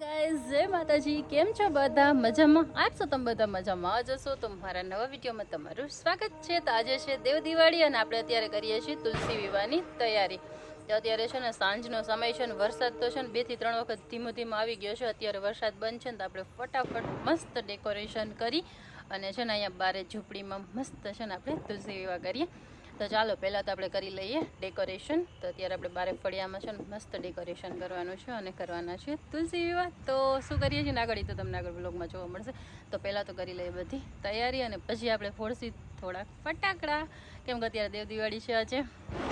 Guys જય માતાજી. કેમ છો બધા? મજામાં? આપશો તમે બધા મજામાં જશો તો મારા નવા વિડીયોમાં તમારું સ્વાગત છે. તો આજે છે દેવ દિવાળી અને આપણે અત્યારે કરીએ છીએ તુલસી વિવાહની તૈયારી. તો અત્યારે છે ને સાંજનો સમય છે ને વરસાદ તો છે ને બેથી ત્રણ વખત ધીમો ધીમો આવી ગયો છે. અત્યારે વરસાદ બંધ છે ને તો આપણે ફટાફટ મસ્ત ડેકોરેશન કરી અને છે ને અહીંયા બારે ઝૂંપડીમાં મસ્ત છે ને આપણે તુલસી વિવાહ કરીએ. તો ચાલો, પહેલાં તો આપણે કરી લઈએ ડેકોરેશન તો અત્યારે આપણે બારે ફળિયામાં છે ને, મસ્ત ડેકોરેશન કરવાનું છે અને કરવાના છે તુલસી વિવાહ. તો શું કરીએ છીએ આગળ તો તમને આગળ બ્લોગમાં જોવા મળશે. તો પહેલાં તો કરી લઈએ બધી તૈયારી અને પછી આપણે ફોડસી થોડાક ફટાકડા. કેમ કે અત્યારે દેવ દિવાળી છે આજે.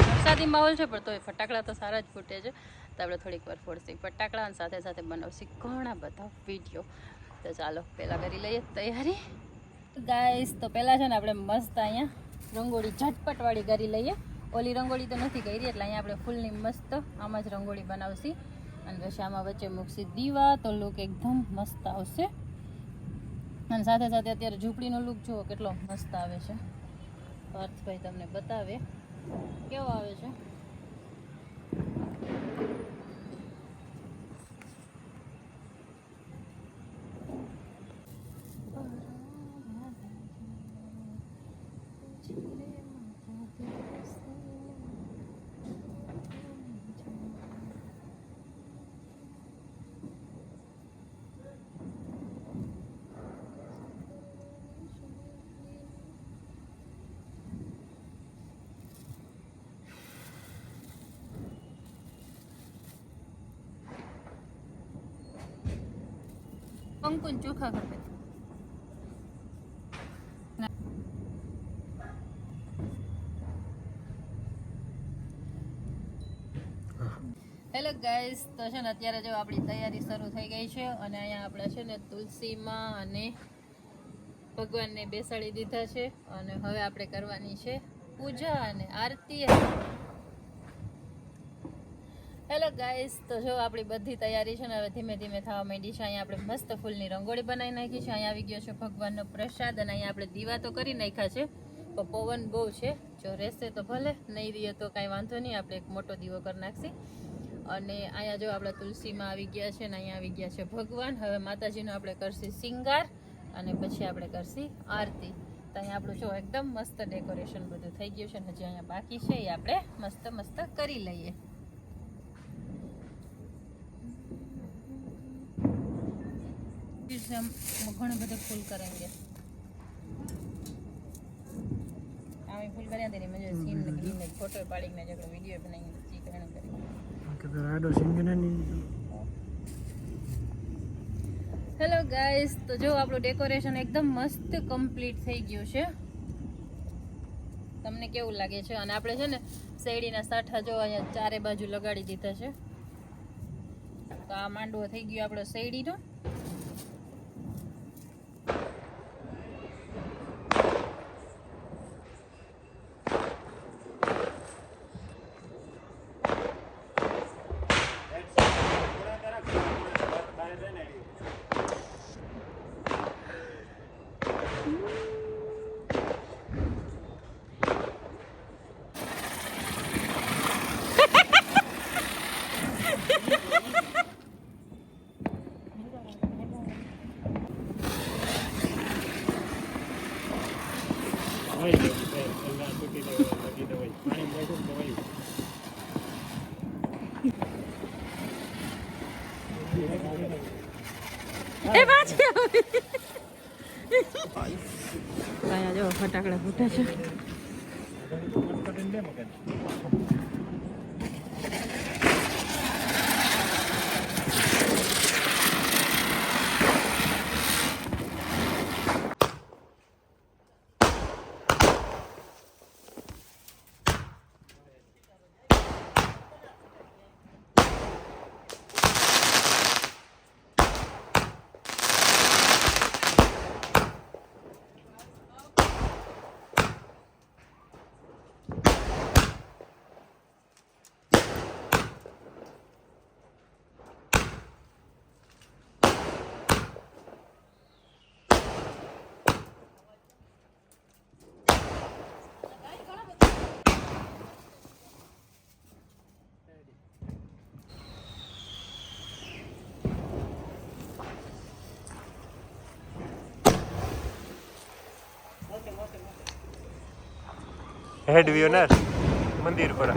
વરસાદી માહોલ છે, પણ તોય ફટાકડા તો સારા જ ફૂટે છે. તો આપણે થોડીક વાર ફોડસી ફટાકડા અને સાથે સાથે બનાવશી ઘણા બધા વીડિયો તો ચાલો, પહેલાં કરી લઈએ તૈયારી. ગાઈસ તો પહેલાં છે ને, આપણે મસ્ત અહીંયા રંગોળી ઝટપટવાળી કરી લઈએ. ઓલી રંગોળી તો નથી કરી, એટલે અહીંયા આપણે ફૂલની મસ્ત આમાં જ રંગોળી બનાવશી. અને પછી આમાં વચ્ચે મૂકશી દીવા, તો લુક એકદમ મસ્ત આવશે. અને સાથે સાથે અત્યારે ઝૂંપડીનો લુક જુઓ, કેટલો મસ્ત આવે છે. પાર્થભાઈ તમને બતાવે. કેવો આવે છે? કંકુન ચોખા ખપે હેલો ગાઈસ, તો છે ને અત્યારે જો આપણી તૈયારી શરૂ થઈ ગઈ છે અને અહીંયા આપણે છે ને તુલસીમાં અને ભગવાનને બેસાડી દીધા છે અને હવે આપણે કરવાની છે પૂજા અને આરતી. હેલો ગાઈસ તો જો આપણી બધી તૈયારી છે ને, હવે ધીમે ધીમે થવા માંડી છે. અહીંયા આપણે મસ્ત ફૂલની રંગોળી બનાવી નાખી છે. અહીંયા આવી ગયો છે ભગવાનનો પ્રસાદ અને અહીંયા આપણે દીવા તો કરી નાખ્યા છે, પણ પવન બહુ છે. જો રહેશે તો ભલે, નહીં રહીએ તો કાંઈ વાંધો નહીં. આપણે એક મોટો દીવો કરી નાખશી. અને અહીંયા જો આપણે તુલસીમાં આવી ગયા છે ને, અહીંયા આવી ગયા છે ભગવાન. હવે માતાજીનો આપણે કરશી શિંગાર અને પછી આપણે કરશી આરતી. તો અહીંયા આપણું જો એકદમ મસ્ત ડેકોરેશન બધું થઈ ગયું છે અને જે અહીંયા બાકી છે, એ આપણે મસ્ત મસ્ત કરી લઈએ. से हम ઘણા બધા ફૂલ કરેંગે કર્યા તેની મજા સીન લગીને ફોટો પાડીને જગડો હેલો ગાઈસ તો જો આપણું ડેકોરેશન એકદમ મસ્ત કમ્પ્લીટ થઈ ગયું છે. તમને કેવું લાગે છે? અને આપણે છે ને શેરડીના સાઠા જો અહીંયા ચારે બાજુ લગાડી દીધા છે. તો આ માંડવો થઈ ગયો આપણો શેરડીનો. ફટાકડા ફૂટે છે કટીને હેડ વ્યુનર મંદિર પર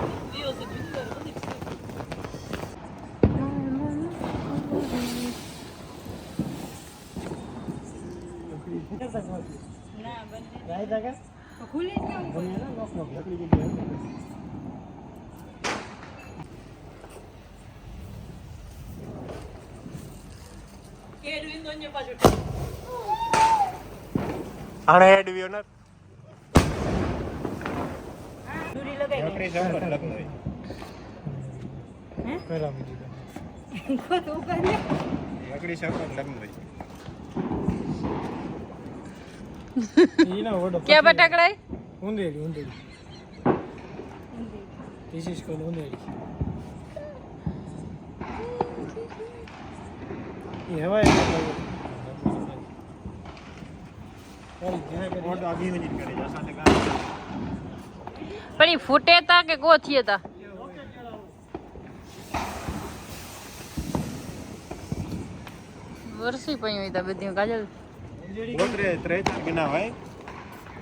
આણે હેડ વ્યુનર નોકરી સંપર્ક લગ્ન હોય. સંપર્ક લગ્ન હોય. ક્યાં બટાકડાય? ઉંદેડી ઉંદેડી. This is called ઉંદેડી. એ હવાય મોટો અભિમન્યુ કરે જા સાથે ગાળ. પણ ઈ ફૂટે તા કે ગોથીએ તા વરસી પઈ હોય તા બધી કાજલ ગોત્રે ત્રણ ચાર ગણા હોય.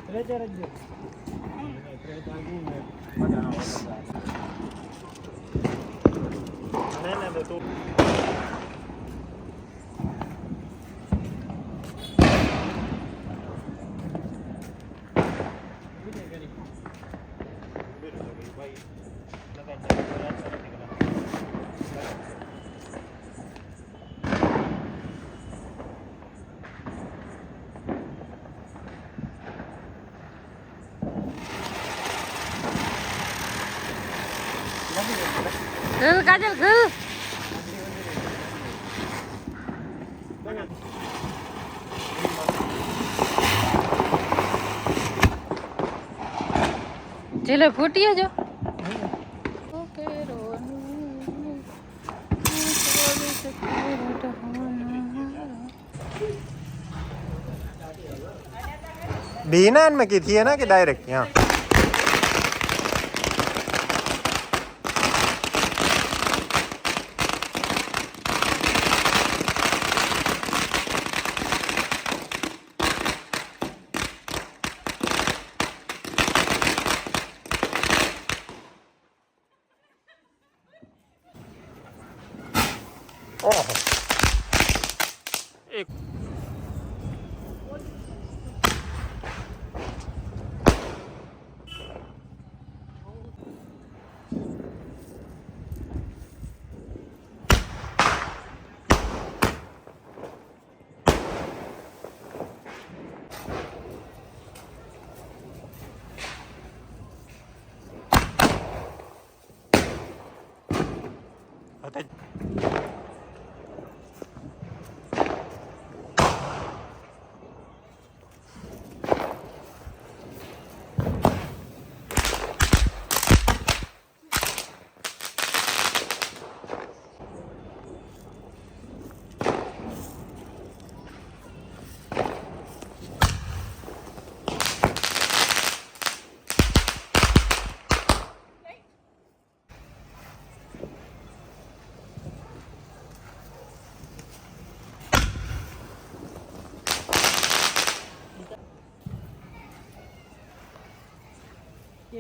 રેચર જ જો. ના, ના, તો તું ઘર गल काजल गल चलो फूटी है जो बीना में की थी है ना कि डायरेक्ट यहाँ એક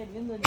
обменными.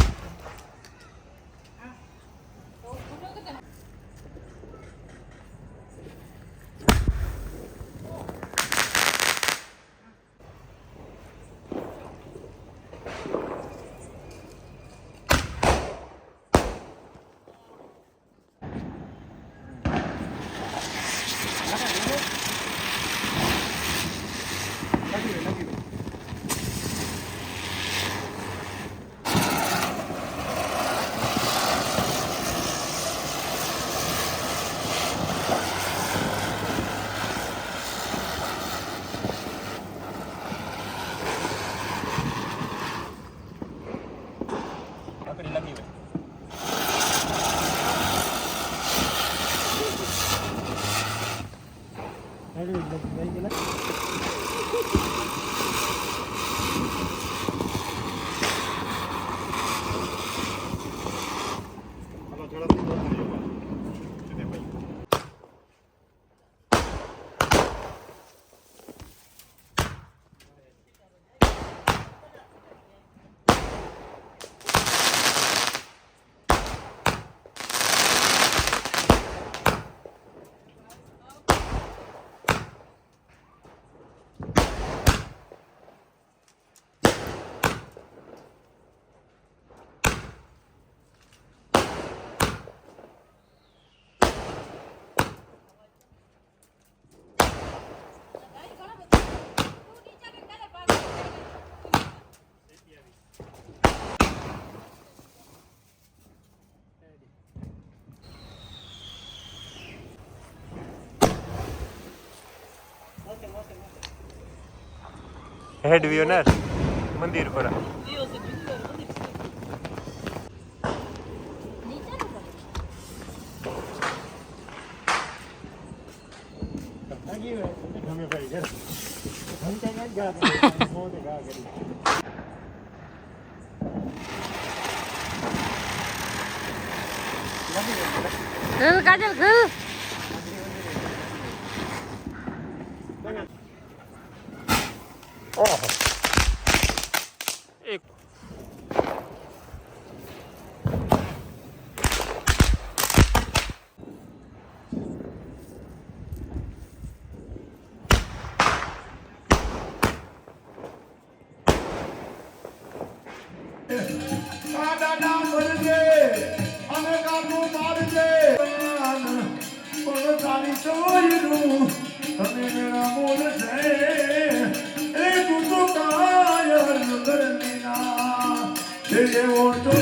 હેડ વ્યૂ ને? મંદિર પર કાજલ ઘર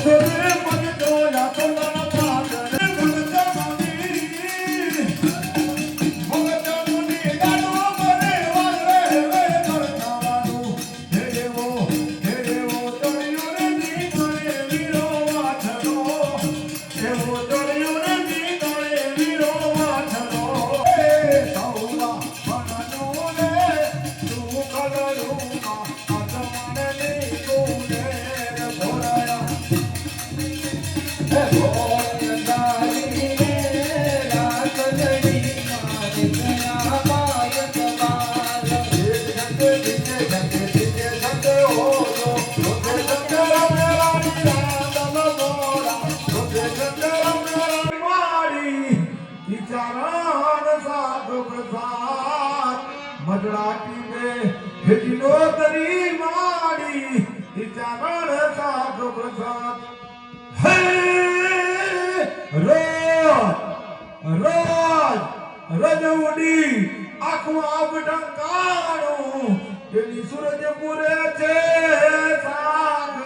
એવો તો રજવડી સૂરજ પૂરે છે સાગ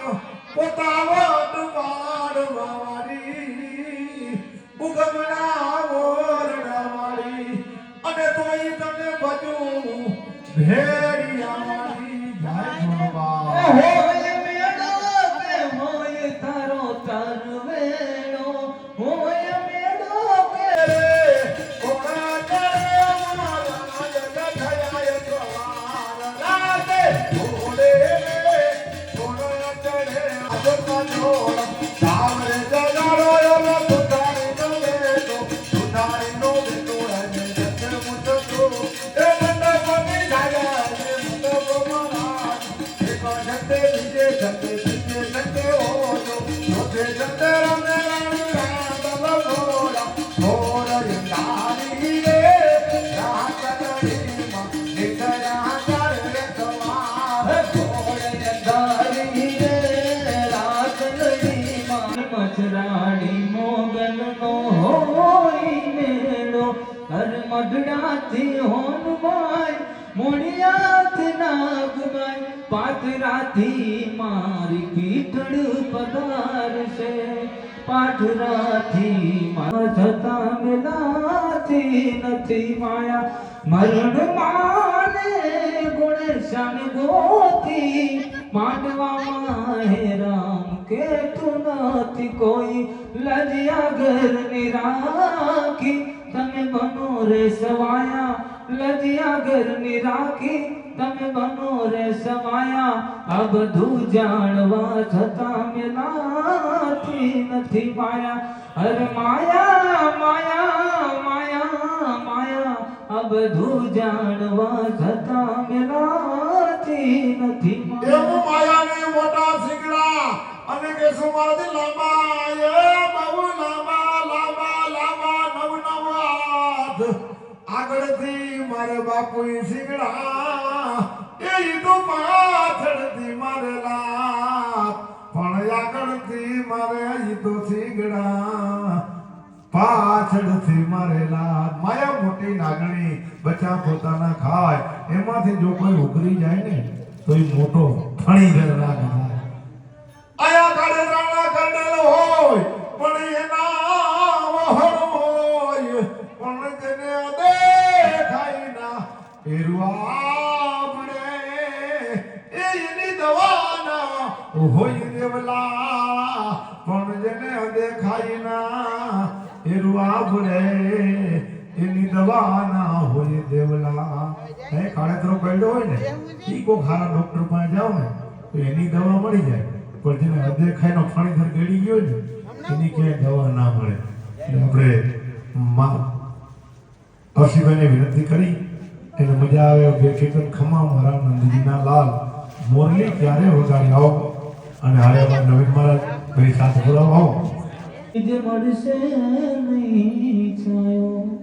પોતાવટ વાળવાળી ઉગમણા ઓરડાવાળી અને તોય તમે ભજું ભેડિયાવાળી મઢડાથી હોનભાઈ મોડિયાથી નાગભાઈ પાથરાથી મારી પીઠળ પધારશે. પાથરાથી જતા મેલાથી નથી માયા. મરણ માને ગુણ શાન ગોતી માંડવામાં હે રામ કે તું નથી કોઈ. લજ્યા ઘરની રાખી તમે બનો રે સવાયા લજિયા ઘરની રાખી. તમે બનો રે સવાયા આ બધું જાણવા છતાં મેલાથી નથી માયા અરે માયા માયા માયા માયા આ બધું જાણવા છતાં મેલાથી નથી એવું માયાવી મોટા શીકડા અને કે સુમારથી લાંબા એ બહુ લાંબા આગળથી મારે બાપુ શીકડા એ તો પાછળથી મારે પણ આગળથી મારે ઈટુ શીકડા પાછળથી મારેલા. માયા મોટી નાગણી બચ્ચા પોતાના ખાય. એમાંથી જો કોઈ ઉઘરી જાય ને, તો એ મોટો ફણી ગયેલા આયા કાળે રાણા કરેલો હોય, પણ એના દવાના હોય દેવલા. એ કાળેતરો પડ્યો હોય ને એ કોઈ ખારા ડોક્ટર પાસે જાવ ને, તો એની દવા મળી જાય. પણ જેને હૃદય ખાઈનો ફણીધર ગળી ગયો ને, એની ક્યાંય દવા ના મળે. આપણે હર્ષિભાઈને વિનંતી કરી. એને મજા આવે બે કીર્તન ખમા મારા નંદજીના લાલ. મોરલી, ક્યારે વગાડી આવો? અને હારે નવીન મહારાજ ભાઈ સાથે બોલાવો. આવો. જે મળશે નહીં છાયો.